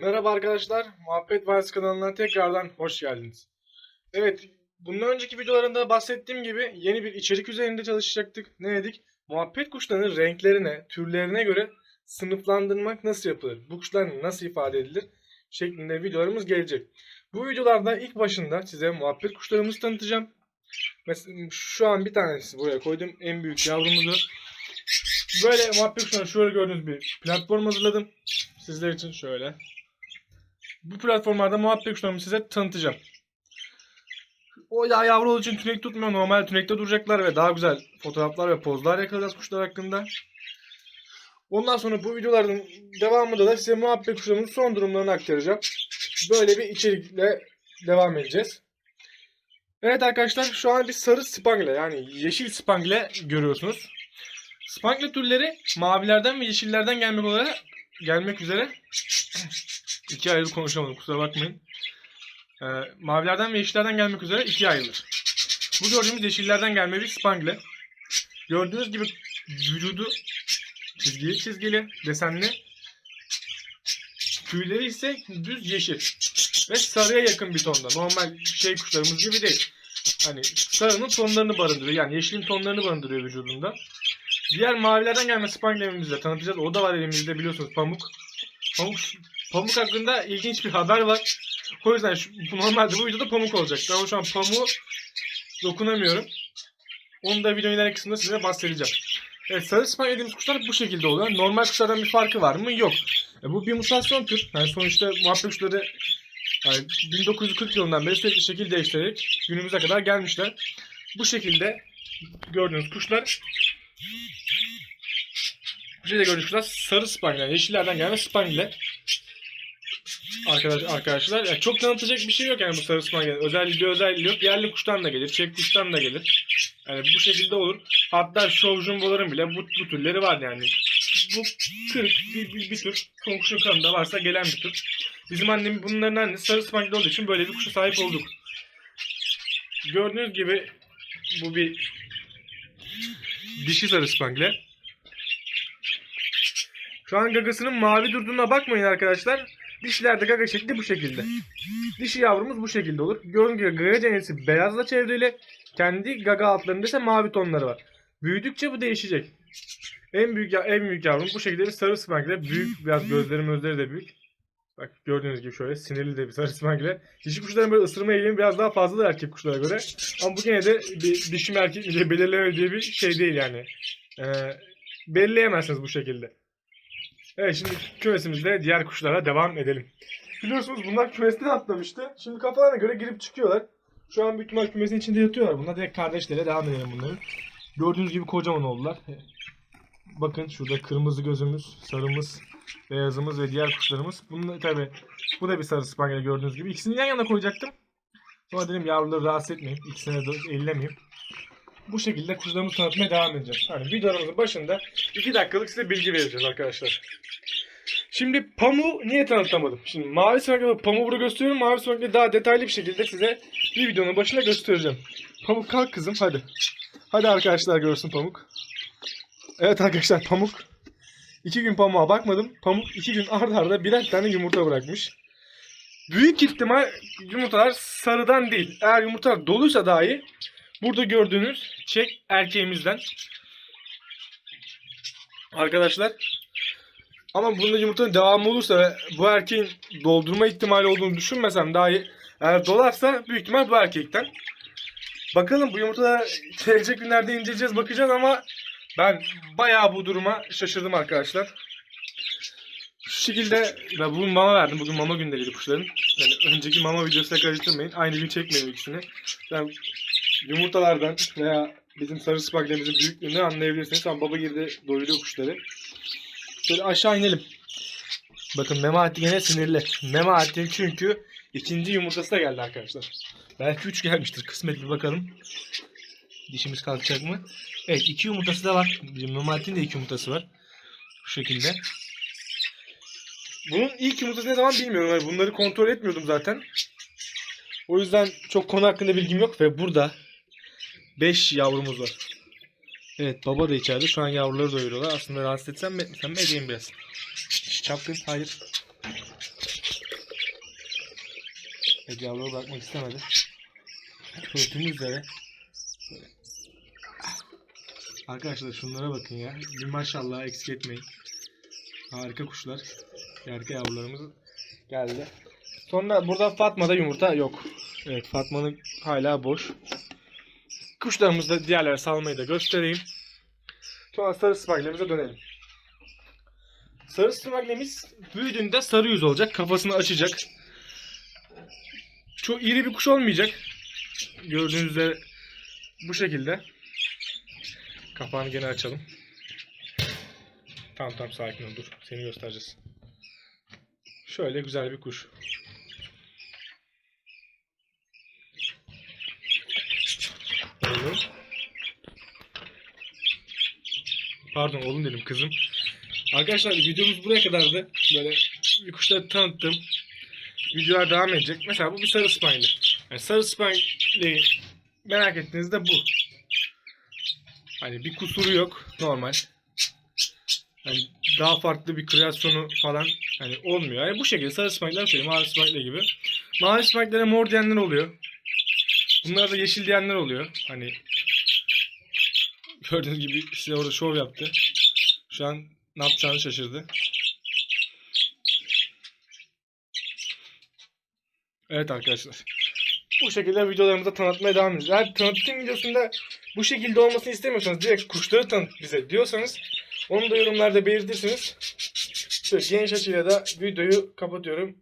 Merhaba arkadaşlar, Muhabbet Vadisi kanalına tekrardan hoş geldiniz. Evet, bundan önceki videolarında bahsettiğim gibi yeni bir içerik üzerinde çalışacaktık. Ne dedik? Muhabbet kuşlarının renklerine, türlerine göre sınıflandırmak nasıl yapılır? Bu kuşlar nasıl ifade edilir? Şeklinde videolarımız gelecek. Bu videolarda ilk başında size muhabbet kuşlarımızı tanıtacağım. Mesela şu an bir tanesi buraya koydum. En büyük yavrumuzu. Böyle muhabbet kuşlarını şöyle gördüğünüz bir platform hazırladım. Sizler için şöyle. Bu platformlarda muhabbet kuşlarımı size tanıtacağım. O ya yavru olduğu için tünek tutmuyor. Normal tünekte duracaklar ve daha güzel fotoğraflar ve pozlar yakalayacağız kuşlar hakkında. Ondan sonra bu videoların devamında da size muhabbet kuşlarımın son durumlarını aktaracağım. Böyle bir içerikle devam edeceğiz. Evet arkadaşlar şu an bir sarı spangle yani yeşil spangle görüyorsunuz. Spangle türleri mavilerden ve yeşillerden gelmek olarak gelmek üzere iki ayrı konuşamadım kusura bakmayın. Ee, mavilerden ve yeşillerden gelmek üzere ikiye ayrılır. Bu gördüğümüz yeşillerden gelme bir spangle. Gördüğünüz gibi vücudu çizgili çizgili, desenli. Tüyleri ise düz yeşil. Ve sarıya yakın bir tonda. Normal şey kuşlarımız gibi değil. Hani sarının tonlarını barındırıyor. Yani yeşilin tonlarını barındırıyor vücudunda. Diğer mavilerden gelme spanglemimizi de tanıtacağız. O da var elimizde biliyorsunuz pamuk. Pamuk, pamuk hakkında ilginç bir haber var. O yüzden şu, normalde bu videoda pamuk olacaktı ama şu an pamuğu dokunamıyorum. Onu da videonun ileriki kısmında size bahsedeceğim. Evet sarı spang dediğimiz kuşlar bu şekilde oluyor. Normal kuşlardan bir farkı var mı? Yok. E, bu bir mutasyon tür. Yani sonuçta muhabbet kuşları yani 1940 yılından beri sürekli şekil değiştirerek günümüze kadar gelmişler. Bu şekilde gördüğünüz kuşlar bu şekilde gördüğünüz kuşlar sarı spangle. Yani yeşillerden gelme spangle. Arkadaş, arkadaşlar yani çok tanıtacak bir şey yok yani bu sarı spangle. Özel bir özelliği yok. Yerli kuştan da gelir, çek kuştan da gelir. Yani bu şekilde olur. Hatta şov jumboların bile bu, bu türleri var yani. Bu kırık bir, bir, bir tür. Komşu kanında varsa gelen bir tür. Bizim annem bunların annesi sarı spangle olduğu için böyle bir kuşa sahip olduk. Gördüğünüz gibi bu bir dişi sarı spangle. Şu an gagasının mavi durduğuna bakmayın arkadaşlar. Dişlerde gaga şekli bu şekilde. Dişi yavrumuz bu şekilde olur. Gördüğünüz gibi gaga cenesi beyazla çevrili. Kendi gaga altlarında ise mavi tonları var. Büyüdükçe bu değişecek. En büyük en büyük yavrum bu şekilde bir sarı spangle. Büyük biraz gözleri gözleri de büyük. Bak gördüğünüz gibi şöyle sinirli de bir sarı spangle. Dişi kuşların böyle ısırma eğilimi biraz daha fazladır erkek kuşlara göre. Ama bu gene de bir dişi mi erkek mi belirlemediği bir şey değil yani. Ee, belirleyemezsiniz bu şekilde. Evet şimdi kümesimizde diğer kuşlara devam edelim. Biliyorsunuz bunlar kümesten atlamıştı. Şimdi kafalarına göre girip çıkıyorlar. Şu an büyük ihtimal kümesin içinde yatıyorlar. Bunlar direkt kardeşlere devam edelim bunların. Gördüğünüz gibi kocaman oldular. Bakın şurada kırmızı gözümüz, sarımız, beyazımız ve diğer kuşlarımız. Bunun tabi bu da bir sarı spangle gördüğünüz gibi. İkisini yan yana koyacaktım. Sonra dedim yavruları rahatsız etmeyeyim. İkisine de ellemeyeyim. Bu şekilde kuşlarımızı tanıtmaya devam edeceğim. Hani videolarımızın başında 2 dakikalık size bilgi vereceğiz arkadaşlar. Şimdi pamuğu niye tanıtamadım? Şimdi mavi smakla pamuğu burada gösteriyorum. Mavi smakla daha detaylı bir şekilde size bir videonun başında göstereceğim. Pamuk kalk kızım hadi. Hadi arkadaşlar görsün pamuk. Evet arkadaşlar pamuk. İki gün pamuğa bakmadım. Pamuk iki gün arda arda birer tane yumurta bırakmış. Büyük ihtimal yumurtalar sarıdan değil. Eğer yumurtalar doluysa dahi burada gördüğünüz çek erkeğimizden. Arkadaşlar ama bunda yumurtanın devamı olursa ve bu erkeğin doldurma ihtimali olduğunu düşünmesem dahi eğer dolarsa büyük ihtimal bu erkekten. Bakalım bu yumurtaları gelecek günlerde inceleyeceğiz bakacağız ama ben bayağı bu duruma şaşırdım arkadaşlar. Şu şekilde ben bugün mama verdim. Bugün mama günleriydi kuşların. Yani önceki mama videosuyla karıştırmayın. Aynı gün çekmeyin ikisini. Yani yumurtalardan veya bizim sarı spaglemimizin büyüklüğünü anlayabilirsiniz. Tamam baba girdi doyuruyor kuşları. Şöyle aşağı inelim. Bakın Memati yine sinirli. Memati çünkü ikinci yumurtası da geldi arkadaşlar. Belki üç gelmiştir. Kısmet bir bakalım. Dişimiz kalkacak mı? Evet iki yumurtası da var. Memati'nin de iki yumurtası var. Bu şekilde. Bunun ilk yumurtası ne zaman bilmiyorum. Yani bunları kontrol etmiyordum zaten. O yüzden çok konu hakkında bilgim yok ve burada 5 yavrumuz var. Evet baba da içeride. Şu an yavruları doyuruyorlar. Aslında rahatsız etsem mi etmesem mi edeyim biraz. Çapkın hayır. Evet yavruyu bırakmak istemedi. Gördüğünüz üzere. Arkadaşlar şunlara bakın ya. Bir maşallah eksik etmeyin. Harika kuşlar. Harika yavrularımız geldi. Sonra burada Fatma'da yumurta yok. Evet Fatma'nın hala boş. Kuşlarımızı da diğerlere salmayı da göstereyim. Sonra sarı spagnemize dönelim. Sarı spagnemiz büyüdüğünde sarı yüz olacak. Kafasını açacak. Çok iri bir kuş olmayacak. Gördüğünüz üzere bu şekilde. Kapağını gene açalım. Tamam tamam sakin ol dur. Seni göstereceğiz. Şöyle güzel bir kuş. Oğlum. Pardon oğlum dedim kızım. Arkadaşlar videomuz buraya kadardı. Böyle bir kuşları tanıttım. Videolar devam edecek. Mesela bu bir sarı spanyeli. Yani sarı spanyeli merak ettiğinizde bu. Hani bir kusuru yok. Normal. Hani daha farklı bir kreasyonu falan hani olmuyor. Yani bu şekilde sarı spike'ler söyleyeyim. Mavi spike'ler gibi. Mavi spike'lere mor diyenler oluyor. Bunlara da yeşil diyenler oluyor. Hani gördüğünüz gibi size orada şov yaptı. Şu an ne yapacağını şaşırdı. Evet arkadaşlar. Bu şekilde videolarımızı tanıtmaya devam edeceğiz. Eğer tanıtım videosunda bu şekilde olmasını istemiyorsanız direkt kuşları tanıt bize diyorsanız onu da yorumlarda belirtirsiniz. İşte geniş açıyla da videoyu kapatıyorum.